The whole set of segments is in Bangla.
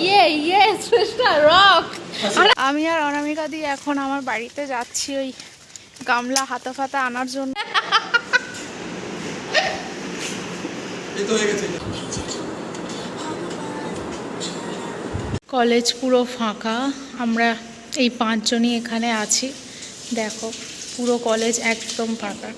ইয়ে ইয়ে শ্রেষ্ঠা রক। আমি আর অনামিকা দি এখন আমার বাড়িতে যাচ্ছি ওই গামলা হাতা ফাতা আনার জন্য। হয়ে কলেজ পুরো ফাঁকা আমরা এই পাঁচজনই এখানে আছি। দেখো পুরো কলেজ একদম ফাঁকা।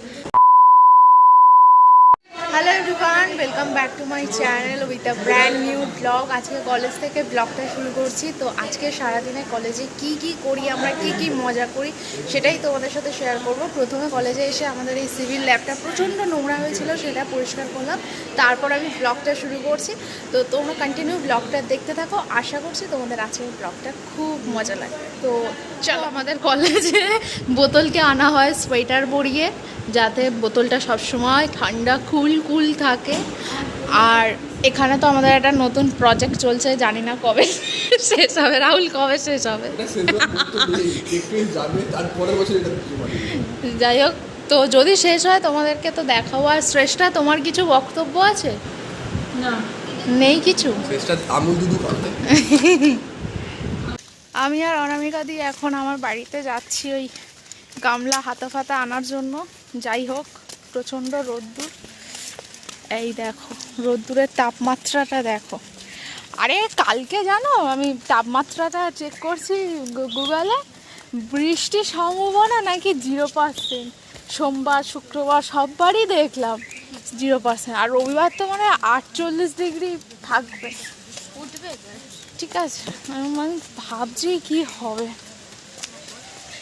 Everyone welcome back to my channel with a brand new blog আজকে কলেজ থেকে ব্লগটা শুরু করছি। তো আজকে সারাদিনে কলেজে কি কি করি, আমরা কি কি মজা করি, সেটাই তোমাদের সাথে শেয়ার করব। প্রথমে কলেজে এসে আমাদের এই সিভিল ল্যাবটা প্রচণ্ড নোংরা হয়েছিল, সেটা পরিষ্কার করলাম। তারপর আমি ব্লগটা শুরু করছি। তো তোমরা কন্টিনিউ ব্লগটা দেখতে থাকো। আশা করছি তোমাদের আজকের ব্লগটা খুব মজা লাগবে। তো চলো আমাদের কলেজে বোতলকে আনা হয় সোয়েটার পরিয়ে, যাতে বোতলটা সবসময় ঠান্ডা, কুল কুল থাকে। আর এখানে তো আমাদের একটা নতুন প্রজেক্ট চলছে জানি না কবে। শেষ হবে রাহুল কবে শেষ হবে? যাই হোক তো যদি শেষ হয় তোমাদেরকে তো দেখাবো। আর শ্রেষ্ঠা তোমার কিছু বক্তব্য আছে? না। নেই কিছু? আমি আর অনামিকা দি এখন আমার বাড়িতে যাচ্ছি ওই গামলা হাতা ফাতা আনার জন্য। যাই হোক প্রচণ্ড রোদ্দুর। এই দেখো রোদ্দুরের তাপমাত্রাটা দেখো। আরে কালকে জানো আমি তাপমাত্রাটা চেক করছি গুগলে বৃষ্টির সম্ভাবনা নাকি জিরো পার্সেন্ট সোমবার শুক্রবার সববারই দেখলাম জিরো পার্সেন্ট আর রবিবার তো মানে আটচল্লিশ ডিগ্রি থাকবে। উঠবে ঠিক আছে আমি মানে ভাবছি কি হবে।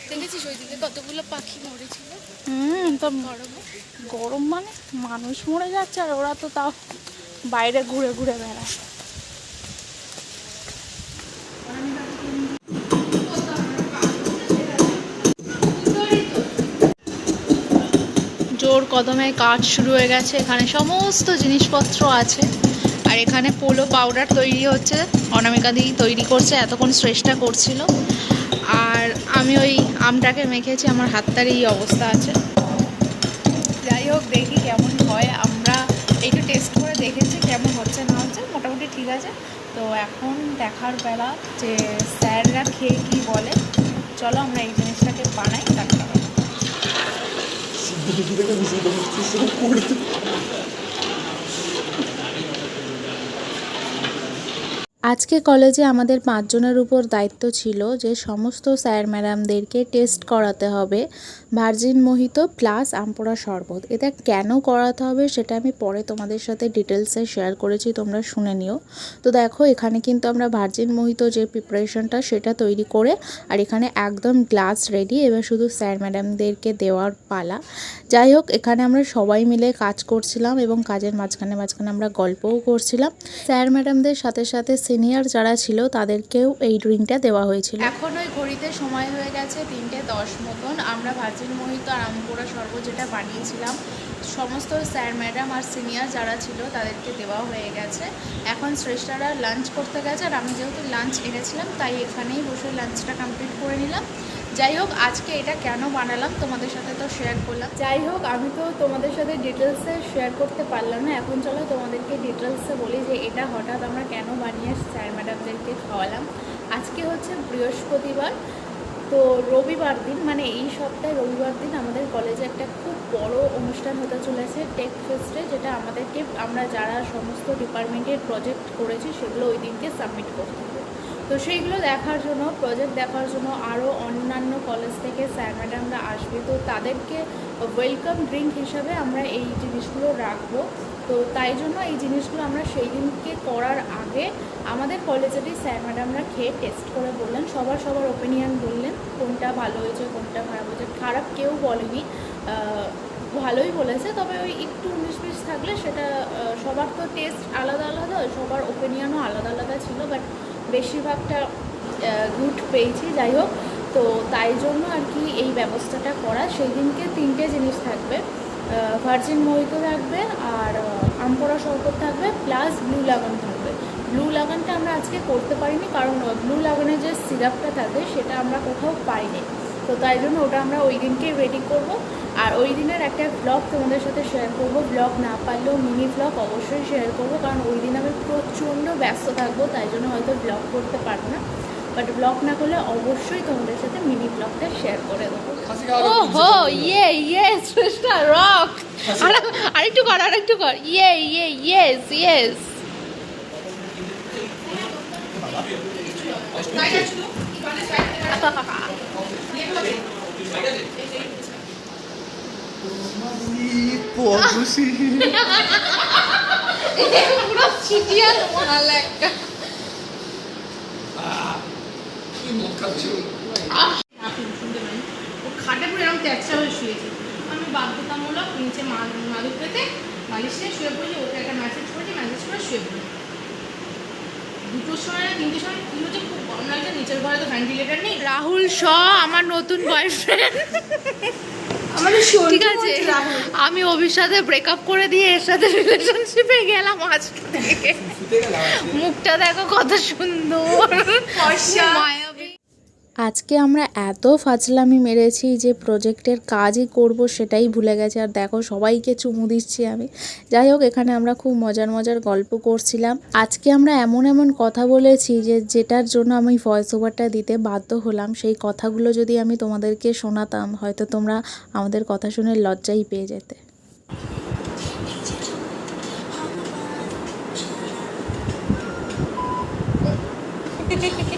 দেখেছিস ওইদিকে কতগুলো পাখি মরেছিল? হুম তো গরমে। গরম মানে? মানুষ মরে যাচ্ছে আর ওরা তো তাও বাইরে ঘুরে ঘুরে বেড়ায়। জোর কদমে কাজ শুরু হয়ে গেছে, এখানে সমস্ত জিনিসপত্র আছে। আর এখানে পোলো পাউডার তৈরি হচ্ছে, অনামিকা দিয়ে তৈরি করছে, এতক্ষণ শ্রেষ্ঠা করছিল। আর আমি ওই আমটাকে মেখেছি, আমার হাতটার এই অবস্থা আছে। দেখেছি কেমন হচ্ছে না হচ্ছে, মোটামুটি ঠিক আছে। তো এখন দেখার বেলা যে স্যাররা খেয়ে কী বলে, চলো আমরা এই জিনিসটাকে বানাই, তারপর আজকে কলেজে আমাদের পাঁচজনের উপর দায়িত্ব ছিল যে সমস্ত স্যার ম্যাডামদেরকে টেস্ট করাতে হবে, ভার্জিন মোহিত প্লাস আমপোড়া শরবত। এটা কেন করাতে হবে সেটা আমি পরে তোমাদের সাথে ডিটেলসে শেয়ার করেছি, তোমরা শুনে নিও। তো দেখো, এখানে কিন্তু আমরা ভার্জিন মোহিত যে প্রিপারেশনটা সেটা তৈরি করে আর এখানে একদম গ্লাস রেডি, এবার শুধু স্যার ম্যাডামদেরকে দেওয়ার পালা। যাই হোক, এখানে আমরা সবাই মিলে কাজ করছিলাম এবং কাজের মাঝখানে মাঝখানে আমরা গল্পও করছিলাম। স্যার ম্যাডামদের সাথে সাথে সিনিয়র যারা ছিল তাদেরকেও এই ড্রিঙ্কটা দেওয়া হয়েছিল। এখন ওই ঘড়িতে সময় হয়ে গেছে তিনটে দশ মতন। আমরা ভার্জিন মোহিত আর আমপোড়া শরবত যেটা বানিয়েছিলাম, সমস্ত স্যার, ম্যাডাম আর সিনিয়র যারা ছিল তাদেরকে দেওয়া হয়ে গেছে। এখন শ্রেষ্ঠারা লাঞ্চ করতে গেছে আর আমি যেহেতু লাঞ্চ এনেছিলাম, তাই এখানেই বসে লাঞ্চটা কমপ্লিট করে নিলাম। যাই হোক, আজকে এটা কেন বানালাম তোমাদের সাথে তো শেয়ার করলাম। যাই হোক, আমি তো তোমাদের সাথে ডিটেলসে শেয়ার করতে পারলাম না। এখন চলো তোমাদেরকে ডিটেলসে বলি যে এটা হঠাৎ আমরা কেন বানিয়ে স্যার ম্যাডামদেরকে খাওয়ালাম। আজকে হচ্ছে বৃহস্পতিবার, তো রবিবার দিন মানে এই সপ্তাহে রবিবার দিন আমাদের কলেজে একটা খুব বড় অনুষ্ঠান হতে চলেছে টেক ফেস্টে যেটা আমাদেরকে, আমরা যারা সমস্ত ডিপার্টমেন্টের প্রজেক্ট করেছি, সেগুলো ওই দিনকে সাবমিট করতে তো সেইগুলো দেখার জন্য প্রজেক্ট দেখার জন্য আরও অন্যান্য কলেজ থেকে স্যার ম্যাডামরা আসবে। তো তাদেরকে ওয়েলকাম ড্রিঙ্ক হিসাবে আমরা এই জিনিসগুলো রাখব। তো তাই জন্য এই জিনিসগুলো আমরা সেই দিনকে করার আগে আমাদের কলেজেরই স্যার ম্যাডামরা খেয়ে টেস্ট করে বললেন, সবার সবার ওপিনিয়ন বললেন, কোনটা ভালো হয়েছে, কোনটা খারাপ হয়েছে। খারাপ কেউ বলেনি ভালোই বলেছে, তবে ওই একটু উনিশ বিশ থাকলে সেটা সবার তো টেস্ট আলাদা আলাদা, সবার ওপিনিয়নও আলাদা আলাদা ছিল বাট বেশিরভাগটা গুড পেয়েছি, যাই হোক। তো তাই জন্য আর কি এই ব্যবস্থাটা করা। সেই দিনকে তিনটে জিনিস থাকবে ভার্জিন মোহিত থাকবে আর আমপোড়া শরবত থাকবে প্লাস ব্লু লাগান থাকবে। ব্লু লাগানটা আমরা আজকে করতে পারিনি কারণ ব্লু লাগানের যে সিরাপটা থাকে সেটা আমরা কোথাও পাইনি। তো তাই জন্য ওটা আমরা ওই দিনকেই রেডি করব। আর ওই দিনের একটা ব্লগ তোমাদের সাথে শেয়ার করব। ব্লগ না পারলেও মিনি ব্লগ অবশ্যই শেয়ার করব, কারণ ওই দিন আমি প্রচণ্ড ব্যস্ত থাকব তাই জন্য হয়তো ব্লগ করতে পারব না। বাট ব্লগ না করলে অবশ্যই তোমাদের সাথে মিনি ব্লগটা শেয়ার করে দেবো। ও হো ইয়ে ইয়েস মিস্টার রক আরেকটু কর আরেকটু কর। ইয়ে ইয়ে ইয়েস ইয়েস পুরো চিটিয়াল মাল একটা কি এরকম ট্যাচা হয়ে শুয়েছে আমি বাধ্যতামূলক নিচে মাদুর পেতে বালিশ নিয়ে শুয়ে ওকে একটা মেসেজ করেছি মেসেজ করে শুয়ে পড়ি দুটোর সময় তিনটের সময় কি খুব গরম লাগছে নিচের ঘরে তো ভেন্টিলেটার নেই রাহুল, শ, আমার নতুন বয়ফ্রেন্ড ঠিক আছে আমি অভির সাথে ব্রেকআপ করে দিয়ে এর সাথে রিলেশনশিপে গেলাম আজকে থেকে। মুখটা দেখো কত সুন্দর ফর্সা। আজকে আমরা এত ফাজলামি মেরেছি যে প্রজেক্টের কাজই করব সেটাই ভুলে গেছে। আর দেখো, সবাইকে চুমু দিচ্ছি আমি। যাই হোক, এখানে আমরা খুব মজার মজার গল্প করছিলাম। আজকে আমরা এমন এমন কথা বলেছি যে যেটার জন্য আমি ভয়েস ওভারটা দিতে বাধ্য হলাম। সেই কথাগুলো যদি আমি তোমাদেরকে শোনাতাম, হয়তো তোমরা আমাদের কথা শুনে লজ্জাই পেয়ে যেতে এই তো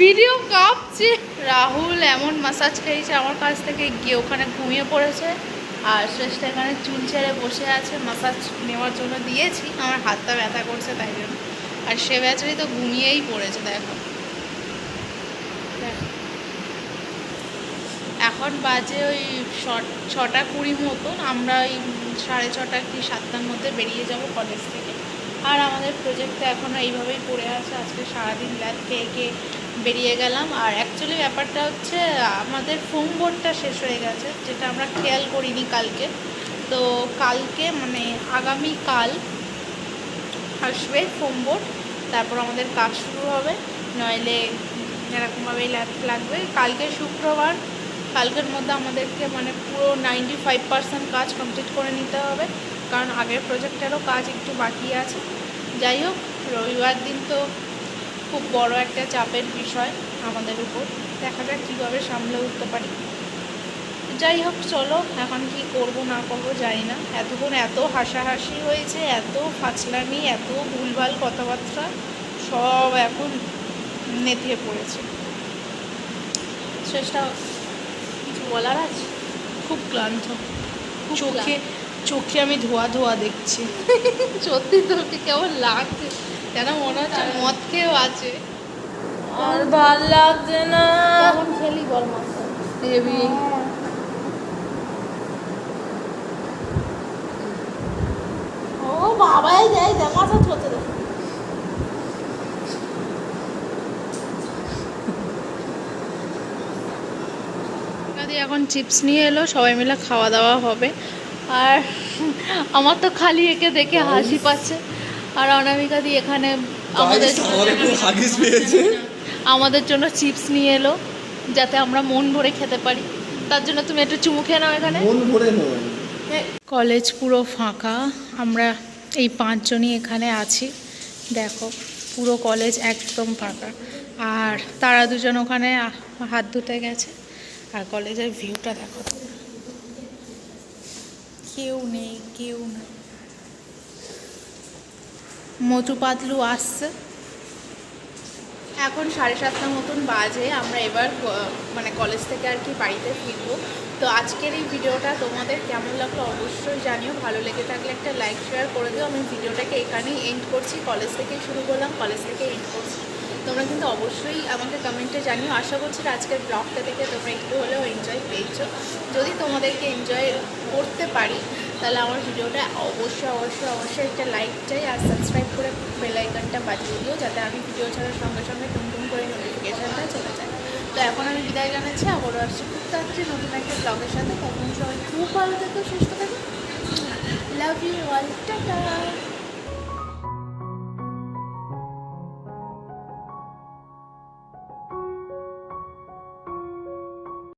ভিডিও কাঁপছে। রাহুল এমন মাসাজ খেয়েছে আমার কাছ থেকে, গিয়ে ওখানে ঘুমিয়ে পড়েছে। আর শ্রেষ্ঠ এখানে চুল ছেড়ে বসে আছে মাসাজ নেওয়ার জন্য দিয়েছি। আমার হাতটা ব্যথা করছে তাই জন্য। আর সে বেচারি তো ঘুমিয়েই পড়েছে, দেখো। এখন বাজে ওই ছটা কুড়ি মতন। আমরা ওই সাড়ে ছটা কি সাতটার মধ্যে বেরিয়ে যাব কলেজ থেকে। আর আমাদের প্রজেক্টটা এখনও এইভাবেই পড়ে আছে। আজকে সারাদিন ল্যাব খেয়ে খেয়ে বেরিয়ে গেলাম। আর অ্যাকচুয়ালি ব্যাপারটা হচ্ছে, আমাদের ফোম বোর্ডটা শেষ হয়ে গেছে, যেটা আমরা খেয়াল করিনি কালকে। তো কালকে মানে আগামী কাল আসবে ফোম বোর্ড তারপর আমাদের কাজ শুরু হবে। নইলে এরকমভাবেই ল্যাব লাগবে। কালকে শুক্রবার, কালকের মধ্যে আমাদেরকে মানে পুরো নাইনটি ফাইভ পার্সেন্ট কাজ কমপ্লিট করে নিতে হবে। কারণ আগের প্রজেক্টেরও কাজ একটু বাকি আছে। যাই হোক রবিবার দিন তো খুব বড় একটা চাপের বিষয় আমাদের উপর। দেখা যাক কীভাবে সামলে উঠতে পারি। যাই হোক চলো এখন কি করব না করব জানি না। এতক্ষণ এত হাসাহাসি হয়েছে এত ফাচলামি এত ভুলভাল কথাবার্তা সব এখন নেতিয়ে পড়েছে। চেষ্টা কিছু বলার আছে? খুব ক্লান্ত। চোখে চোখে আমি ধোয়া ধোয়া দেখছি। সত্যি তোকে কেমন লাগছে? যেন মনে হচ্ছে মদ খেয়েও আছে? আর ভালো লাগছে না। খেলি বল মাস্টার হেভি ও বাবাই দেয় দেখা তো হতে এখন চিপস নিয়ে এলো সবাই মিলে খাওয়া দাওয়া হবে। আর আমার তো খালি একে দেখে হাসি পাচ্ছে। আর অনামিকা দি এখানে আমাদের আমাদের জন্য চিপস নিয়ে এলো যাতে আমরা মন ভরে খেতে পারি। তার জন্য তুমি একটু চুমু খেয়ে নাও এখানে। মন ভরে কলেজ পুরো ফাঁকা আমরা এই পাঁচজনই এখানে আছি। দেখো পুরো কলেজ একদম ফাঁকা। আর তারা দুজন ওখানে হাত ধুতে গেছে। আর কলেজের ভিউটা দেখো। কেউ নেই কেউ নেই। মধু পাতলু আসছে। এখন সাড়ে সাতটা মতন বাজে, আমরা এবার মানে কলেজ থেকে আর কি বাড়িতে ফিরবো। তো আজকের এই ভিডিওটা তোমাদের কেমন লাগল অবশ্যই জানিও। ভালো লেগে থাকলে একটা লাইক শেয়ার করে দিও। আমি ভিডিওটাকে এখানেই এন্ড করছি। কলেজ থেকেই শুরু করলাম, কলেজ থেকে এন্ড করছি। তোমরা কিন্তু অবশ্যই আমাকে কমেন্টে জানিও। আশা করছি আজকের ব্লগটা থেকে তোমরা একটু হলেও এনজয় পেয়েছ। যদি তোমাদেরকে এনজয় করতে পারি, তাহলে আমার ভিডিওটা অবশ্যই অবশ্যই অবশ্যই একটা লাইক চাই আর সাবস্ক্রাইব করে বেল আইকনটা বাজিয়ে দিও যাতে আমি ভিডিও ছাড়ার সঙ্গে সঙ্গে টুমটুম করে নোটিফিকেশানটা চলে যায়। তো এখন আমি বিদায় জানাচ্ছি। আবারও আসছি খুব তাড়াতাড়ি নতুন একটা ব্লগের সাথে। তখন সবাই খুব ভালো থেকো, সুস্থ থাকো। Love you all tata